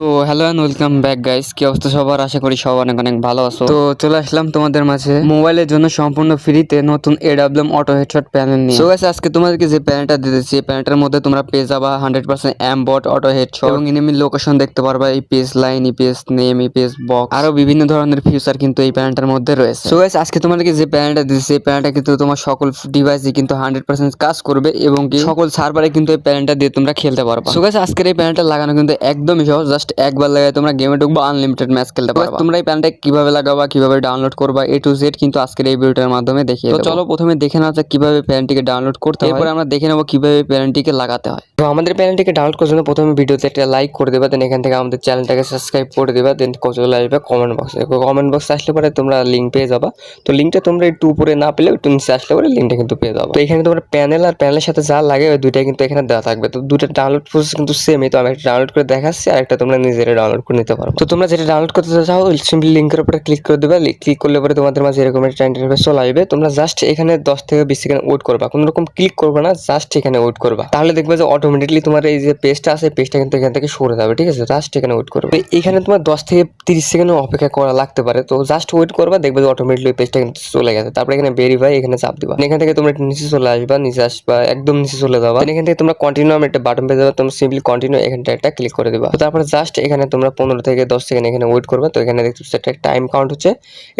তো hello and welcome back guys কি অবস্থা সবার? আশা করি সব অনেক অনেক ভালো আছো। তো চলে আসলাম তোমাদের মাঝে মোবাইলের জন্য সম্পূর্ণ ফ্রিতে নতুন এডাব্লিউএম অটো হেডশট প্যানেল নিয়ে। সো গাইস আজকে তোমাদেরকে যে প্যানেলটা দিতেছি এই প্যানেলটার মধ্যে তোমরা পেয়ে যাবা hundred percent aimbot auto headshot এবং এনিমি লোকেশন দেখতে পারবা এই page line EPS name EPS box আরও বিভিন্ন ধরনের ফিচার কিন্তু এই প্যানেলটার মধ্যে রয়েছে। সো গাইস আজকে তোমাদেরকে যে প্যানেলটা দিতেছি এই প্যানেলটা কিন্তু তোমার সকল ডিভাইসে কিন্তু হান্ড্রেড পার্সেন্ট কাজ করবে এবং কি সকল সার্ভারে কিন্তু এই প্যানেলটা দিয়ে তোমরা খেলতে পারবা। সো গাইস আজকের এই প্যানেলটা লাগানো কিন্তু একদমই সহজ। জাস্ট একবার লাগাই তোমরা গেমে ঢুকবো আনলিমিটেড ম্যাচ খেলতে পারবা। তোমরা এই প্যানেলটা কীভাবে লাগাবা কীভাবে ডাউনলোড করবা এ টু জেড কিন্তু আজকের এই ভিডিওটার মাধ্যমে দেখিয়ে তো চলো প্রথমে দেখে নেওয়া যাক কীভাবে প্যানেলটিকে ডাউনলোড করতে হয়। এরপর আমরা দেখে নেব কীভাবে প্যানেলটিকে লাগাতে হয়। তো আমাদের প্যানেলটিকে ডাউনলোড করার জন্য প্রথমে ভিডিওতে একটা লাইক করে দেবা দেন এখান থেকে আমাদের চ্যানেলটাকে সাবস্ক্রাইব করে দেবা দেন চলে আসবে কমেন্ট বক্সে কমেন্ট বক্সে আসলে পরে তোমরা লিঙ্ক পেয়ে যাবা। তো লিঙ্কটা তোমরা একটু উপরে না পেলে একটু নিচে আসলে পরে লিঙ্কটা কিন্তু পেয়ে যাব। তো এখানে তোমরা প্যানেল আর প্যানেলের সাথে যা লাগে ওই দুইটাই কিন্তু এখানে দেওয়া থাকবে। তো দুটো ডাউনলোড প্রসেস কিন্তু সেমই তো আমি একটা ডাউনলোড করে দেখাচ্ছি আর একটা তোমরা নিজেরা ডাউনলোড করে নিতে পারো তো তোমরা যেটা ডাউনলোড করতে চাও সিম্পলি লিঙ্কের উপরে ক্লিক করে দেবে। ক্লিক করলে পরে তোমাদের মাঝে এরকম একটা ইন্টারফেস চলে আসবে। তোমরা জাস্ট এখানে দশ থেকে বিশ সেকেন্ড ওয়েট করবা। কোনো রকম ক্লিক করবে না জাস্ট এখানে ওয়েট করবা। তাহলে দেখবে যে অটোমেটিকলি তোমার এই যে পেজটা আছে পেজটা কিন্তু এখান থেকে সরে যাবে, ঠিক আছে? জাস্ট এখানে ওয়েট করবে। এখানে তোমার দশ থেকে তিরিশ সেকেন্ড অপেক্ষা করা লাগতে পারে। তো জাস্ট ওয়েট করবা, দেখবে যে অটোমেটিকলি পেজটা কিন্তু চলে গেছে। তারপরে এখানে ভেরিফাই এখানে চাপ দিবা। এখান থেকে তোমরা নিচে চলে আসবা, নিচে আসবা, একদম নিচে চলে যাবা। এখান থেকে তোমরা কন্টিনিউ একটা বাটন পেয়ে যাবে। তোমরা সিম্পলি কন্টিনিউ এখানটা একটা ক্লিক করে দিবা। তারপরে জাস্ট এখানে তোমরা পনেরো থেকে দশ সেকেন্ড এখানে ওয়েট করবে। তো এখানে দেখতে একটা টাইম কাউন্ট হচ্ছে।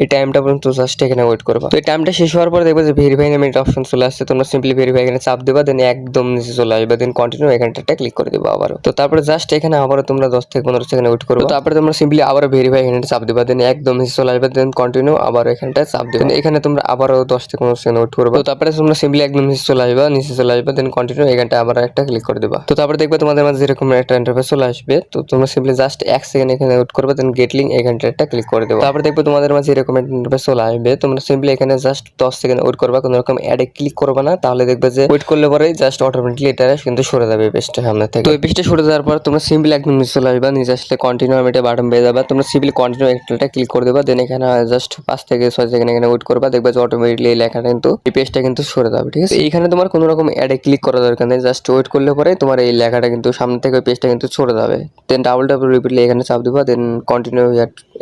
এই টাইমটা পর্যন্ত জাস্ট এখানে ওয়েট করবা। তো এই টাইমটা শেষ হওয়ার পরে দেখবে যে ভেরিফাই নামে একটা অপশন চলে আসছে। তোমরা সিম্পলি ভেরিফাই এখানে চাপ দেবা দেন একদম নিচে চলে আসবে। দেন কন্টিনিউ এখানটা একটা ক্লিক করে দিবা আবারও। তো তারপরে জাস্ট এখানে আবারও তোমরা দশ থেকে পনেরো সেকেন্ড ওয়েট করবে। তারপরে তোমরা সিম্পলি আবার ভেরিফাই এখানে চাপ দিবা। দেন একদম নিচে চলে আসবে। দেন কন্টিনিউ আবার এখানটা চাপ দিবা। এখানে তোমরা আবারও দশ থেকে পনেরো সেকেন্ড ওয়েট করবে। তারপরে তোমরা সিম্পলি একদম নিচে চলে আসবে, নিচে চলে আসবে দেন কন্টিনিউ এখানটা আবার একটা ক্লিক করে দিবা। তো তারপরে দেখবে তোমাদের মাঝে এরকম একটা ইন্টারফেস চলে আসবে। তো তোমরা সিম্পলি জাস্ট এক সেকেন্ড এখানে ওয়েট করবে দেন গেট লিঙ্ক এখানটা একটা ক্লিক করে দেবো। তারপরে দেখবে তোমাদের মাঝে এরকম ইন্টারফেস চলে আসবে, তোমরা সিম্পলি এখানে জাস্ট দশ সেকেন্ড ওয়েট করবা, কোনো রকম অ্যাডে ক্লিক করবে না, তাহলে দেখবে যে ওয়েট করলে পরে জাস্ট অটোমেটিকলি এটা কিন্তু সরে যাবে পেজটা সামনে থেকে। তো এই পেজটা সরে যাওয়ার পর তোমরা সিম্পলি একদম নিচে চলে আসবা, নিচে আসলে কন্টিনিউ আমি এটা বাটন পেয়ে যাবা তোমরা সিম্পলি কন্টিনিউ একটা ক্লিক করে দেবা দেন এখানে জাস্ট পাঁচ থেকে ছয় সেকেন্ড এখানে ওয়েট করবা, দেখবে যে অটোমেটিকলি এই লেখাটা কিন্তু এই পেজটা কিন্তু সরে যাবে, ঠিক আছে? এইখানে তোমার কোনো রকম অ্যাডে ক্লিক করা দরকার নেই জাস্ট ওয়েট করলে পরে তোমার এই লেখাটা কিন্তু সামনে থেকে ওই পেজটা কিন্তু সরে যাবে। দেন ডাবল ডাবল রিপিটলি এখানে চাপ দিবা দেন কন্টিনিউ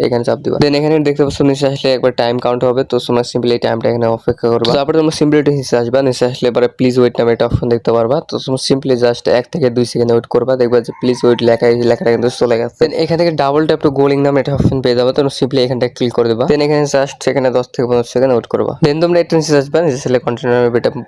এখানে চাপ দিবা। দেন এখানে দেখতে পাচ্ছ, নিচে আসলে একবার টাইম কাউন্ট হবে, তো তোমরা সিম্পলি টাইমটা এখানে অপেক্ষা করবা। তারপরে তোমরা সিম্পলি এটা নিচে আসবা, নিচে আসলে এবারে প্লিজ ওয়েট নামে একটা অপশন দেখতে পারবা। তো তোমরা সিম্পলি জাস্ট এক থেকে দুই সেকেন্ড ওয়েট করবা, দেখবা যে প্লিজ ওয়েট লেখা এই লেখাটা কিন্তু চলে গেছে। Then এখান থেকে ডাবল ট্যাপ টু গোলিং নামে একটা অপশন পেয়ে যাবে, তোমরা সিম্পলি এখানটা ক্লিক করে দেবা। দেন এখানে জাস্ট সেখানে দশ থেকে পনেরো সেকেন্ড ওয়েট করবা। দেন তোমরা একটু নিচে আসবা, নিচে আসলে কন্টিনিউ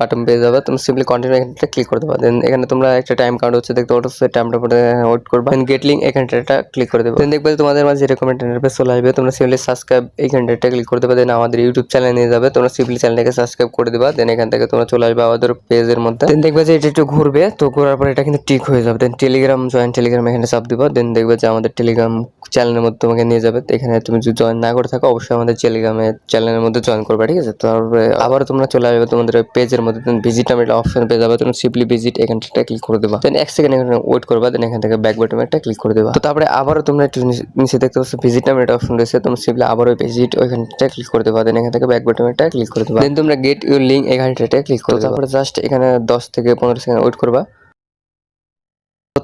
বাটন পেয়ে যাবে, তোমরা সিম্পলি কন্টিনিউ এখানটা ক্লিক করে দেবা। দেন এখানে তোমরা একটা টাইম কাউন্ট হচ্ছে, দেখতে পাচ্ছ টাইমটা পরে ওয়েট করবা। দেন গেট লিঙ্ক এখানটা ক্লিক করে দেবা। দেন দেখবে তোমাদের মাঝে এরকম একটা ইন্টারফেস চলে আসবে, তোমরা সিম্পলি সাবস্ক্রাইব এইখানটা ক্লিক করে দেবা দেন আমাদের ইউটিউব চ্যানেল নিয়ে যাবে, তোমরা সিম্পলি চ্যানেলটাকে সাবস্ক্রাইব করে দিবা দেন এখান থেকে তোমরা চলে আসবে আমাদের পেজের মধ্যে। দেন দেখবে যে এটা একটু ঘুরবে, তো ঘোরার পর এটা কিন্তু টিক হয়ে যাবে। দেন টেলিগ্রাম জয়েন টেলিগ্রাম এখানে চাপ দিবা দেন দেখবে যে আমাদের টেলিগ্রাম চ্যানেলের মধ্যে তোমাকে নিয়ে যাবে। এখানে তুমি যদি জয়েন না করে থাকো, অবশ্যই আমাদের টেলিগ্রামে চ্যানেলের মধ্যে জয়েন করবে, ঠিক আছে? তারপরে আবার তোমরা চলে আসবে তোমাদের পেজের মধ্যে দেন ভিজিট নামে একটা অপশন পেয়ে যাবে তুমি সিম্পলি ভিজিট এখানটা ক্লিক করে দেবা। দেন এক সেকেন্ড এখানে ওয়েট করবা দেন এখান থেকে ব্যাক বাটনে একটা ক্লিক করে দেবা। তো তারপরে আবারও তোমরা একটু নিচে- দেখতে পাচ্ছ ভিজিট নামে একটা অপশন রয়েছে, তোমরা সিম্পলি আবারও ভিজিট ওইখানটা ক্লিক করতে পারো দেন এখান থেকে ব্যাক বাটনে একটা ক্লিক করতে পারো। দেন তোমরা গেট ইউর লিঙ্ক এখানটা ক্লিক করো তারপরে জাস্ট এখানে দশ থেকে পনেরো সেকেন্ড ওয়েট করবা।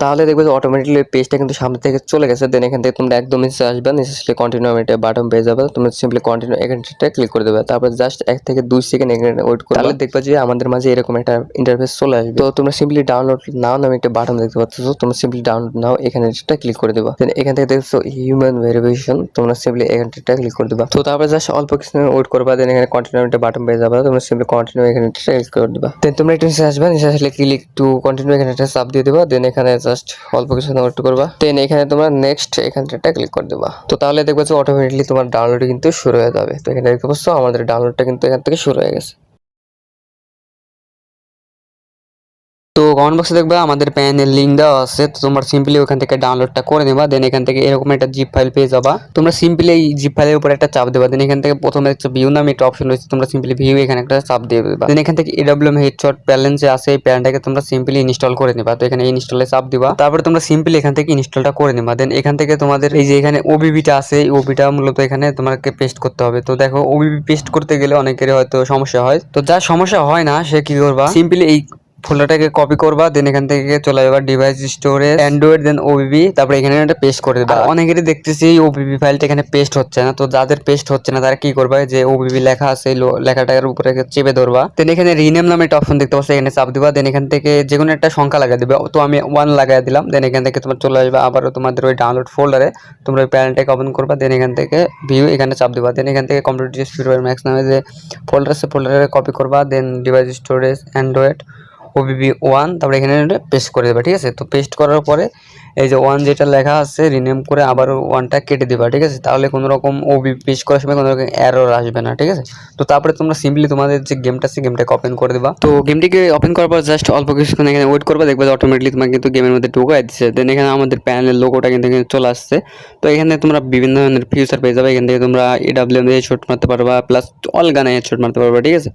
তাহলে দেখবে যে অটোমেটিকলি পেজটা কিন্তু সামনে থেকে চলে গেছে। দেন এখান থেকে তোমরা একদম নিচে আসবে, নিচে আসলে কন্টিনিউ এটা বাটন পেয়ে যাবে। তোমরা সিম্পলি কন্টিনিউ এখানটা ক্লিক করে দেবে। তারপর জাস্ট এক থেকে দুই সেকেন্ড এখানে ওয়েট করবে। তাহলে দেখবে যে আমাদের মাঝে এরকম একটা ইন্টারফেস চলে আসবে। তো তোমরা সিম্পলি ডাউনলোড নাও নামে একটা বাটন দেখতে পাচ্ছ। তোমরা সিম্পলি ডাউনলোড নাও এখানে ক্লিক করে দেবা। দেন এখান থেকে দেখছ হিউম্যান ভেরিফিকেশন তোমরা সিম্পলি এখানটা ক্লিক করে দেবা। তো তারপর জাস্ট অল্প কিছু ওয়েট করবা। দেন এখানে কন্টিনিউ একটা বাটন পেয়ে যাবে। তোমরা সিম্পলি কন্টিনিউ এখানে ক্লিক করে দেবা। দেন তোমরা একটু নিচে আসবে। নিচে আসলে ক্লিক টু কন্টিনিউ এখানে চাপ দিয়ে দেবা। দেন এখানে জাস্ট অল্প কিছু নোট করবা। দেন এখানে তোমরা নেক্সট এখানটা ক্লিক করে দেবা। তো তাহলে দেখবে যে অটোমেটিকলি তোমার ডাউনলোড কিন্তু শুরু হয়ে যাবে। তো এখানে দেখতে পাচ্ছ আমাদের ডাউনলোডটা কিন্তু এখান থেকে শুরু হয়ে গেছে। কমেন্ট বক্সে দেখবে আমাদের প্যানের লিঙ্ক দেওয়া আছে, তো তোমরা সিম্পলি ওখান থেকে ডাউনলোডটা করে নেবা দেন এখান থেকে এরকম একটা জিপ ফাইল পেয়ে যাবা। তোমরা সিম্পলি এই জিপ ফাইলের উপর একটা চাপ দেবা দেন এখান থেকে প্রথমে একটা ভিউ নামে একটা অপশন রয়েছে, তোমরা সিম্পলি ভিউ এখানে একটা চাপ দিয়ে দেবা। দেন এখান থেকে এডব্লিউএম হেডশট প্যালেন যে আছে এই প্যানটাকে তোমরা সিম্পলি ইনস্টল করে নেবা, তো এখানে ইনস্টলে চাপ দিবা। তারপরে তোমরা সিম্পলি এখান থেকে ইনস্টলটা করে নেবা। দেন এখান থেকে তোমাদের এই যে এখানে ওবিবিটা আছে, এই ওবিটা মূলত এখানে তোমাকে পেস্ট করতে হবে। তো দেখো ওবিবি পেস্ট করতে গেলে অনেকের হয়তো সমস্যা হয়। তো যা সমস্যা হয় না, সে কি করবা? সিম্পলি এই ফোল্ডারটাকে কপি করবা দেন এখান থেকে চলে যাবা device storage android then OBB তারপরে এখানে একটা পেস্ট করে দেবা। অনেকেরই দেখতেছি ওবিবি ফাইলটা এখানে পেস্ট হচ্ছে না তো যাদের পেস্ট হচ্ছে না তারা কি করবে যে ওবিবি লেখা আছে লেখাটার উপরে চেপে ধরবা। দেন এখানে রিনেম নামে একটা অপশন দেখতে পাচ্ছ এখানে চাপ দিবা দেন এখান থেকে যে কোনো একটা সংখ্যা লাগাই দিবে। তো আমি ওয়ান লাগাই দিলাম দেন এখান থেকে তোমার চলে আসবে আবারও তোমাদের ওই ডাউনলোড ফোল্ডারে তোমরা ওই প্যানেলটাকে ওপেন করবা দেন এখান থেকে ভিউ এখানে চাপ দিবা। দেন এখান থেকে কম্পিউটার স্পিড ম্যাক্স নামে যে ফোল্ডার আছে ফোল্ডারে কপি করবা then device storage android OBB one তারপরে এখানে পেস্ট করে দেবা, ঠিক আছে? তো পেস্ট করার পরে এই যে ওয়ান যেটা লেখা আছে রিনেম করে আবার ওয়ানটা কেটে দিবা, ঠিক আছে? তাহলে কোনো রকম ওবি পেস্ট করার সময় কোনো রকম এরর আসবে না, ঠিক আছে? তো তারপরে তোমরা সিম্পলি তোমাদের যে গেমটা আছে গেমটাকে ওপেন করে দিবা। তো গেমটিকে ওপেন করার পর জাস্ট অল্প কিছুক্ষণ এখানে ওয়েট করবা, দেখবে যে অটোমেটিকলি তোমাকে কিন্তু গেমের মধ্যে ঢুকাই দিচ্ছে দেন এখানে আমাদের প্যানেলের লোগোটা কিন্তু এখানে চলে আসছে। তো এখানে তোমরা বিভিন্ন ধরনের ফিউচার পেয়ে যাবে। এখান থেকে তোমরা এডাব্লিউএম দিয়ে হেডশট মারতে পারবা প্লাস অল গানে হেডশট মারতে পারবা, ঠিক আছে?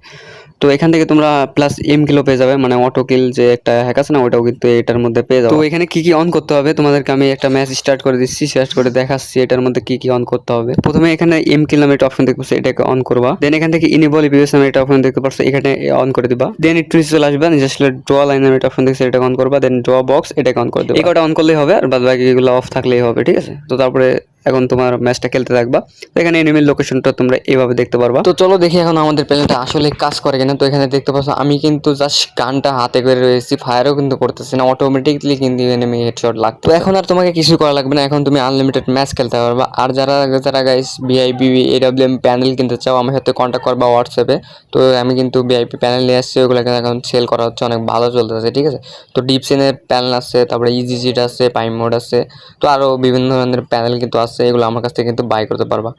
তো এখান থেকে তোমরা প্লাস এম কিলো পেয়ে যাবে মানে অটো কিল যে একটা হ্যাক আছে না ওটাও কিন্তু এটার মধ্যে পেয়ে যাবে। তো এখানে কি কি অন করতে হবে? তোমাদেরকে আমি একটা ম্যাচ স্টার্ট করে দিচ্ছি স্টার্ট করে দেখাচ্ছি এটার মধ্যে কি কি অন করতে হবে। প্রথমে এখানে এম কিল নামে একটা অপশন দেখতে পাচ্ছ এটাকে অন করবা। দেন এখান থেকে ইনিবল ইভিএস নামে একটা অপশন দেখতে পাচ্ছ এখানে অন করে দিবা। দেন একটু চলে আসবে নিজে আসলে ড্র লাইন নামে একটা অপশন দেখছে এটাকে অন করবা। দেন ড্র বক্স এটাকে অন করে দেবা। এই কটা অন করলেই হবে আর বাদ বাকি এগুলো অফ থাকলেই হবে ঠিক আছে? তো তারপরে এখন তোমার ম্যাচটা খেলতে থাকবা। তো এখানে এনিমির লোকেশনটা তোমরা এইভাবে দেখতে পারবা। তো চলো দেখি এখন আমাদের প্লেনটা আসলে কাজ করে কিনা। তো এখানে দেখতে পাচ্ছ আমি কিন্তু জাস্ট গানটা হাতে করে রয়েছি ফায়ারও কিন্তু করতেছি না। অটোমেটিকলি কিন্তু এনিমি হেডশট লাগতো তো এখন আর তোমাকে কিছু করা লাগবে না। এখন তুমি আনলিমিটেড ম্যাচ খেলতে পারবা। আর যারা যারা গাইস ভিআইপি এডাব্লিউএম প্যানেল কিনতে চাও আমার সাথে কন্ট্যাক্ট করবা হোয়াটসঅ্যাপে তো আমি কিন্তু ভিআইপি প্যানেল নিয়ে আসছি ওগুলো কিন্তু এখন সেল করা হচ্ছে অনেক ভালো চলতেছে ঠিক আছে? তো ডিপসেনের প্যানেল আছে তারপরে ইজি জিট আছে পাইম মোড আছে। তো আরও বিভিন্ন ধরনের প্যানেল কিন্তু আছে এগুলো আমার কাছ থেকে কিন্তু বাই করতে পারবা।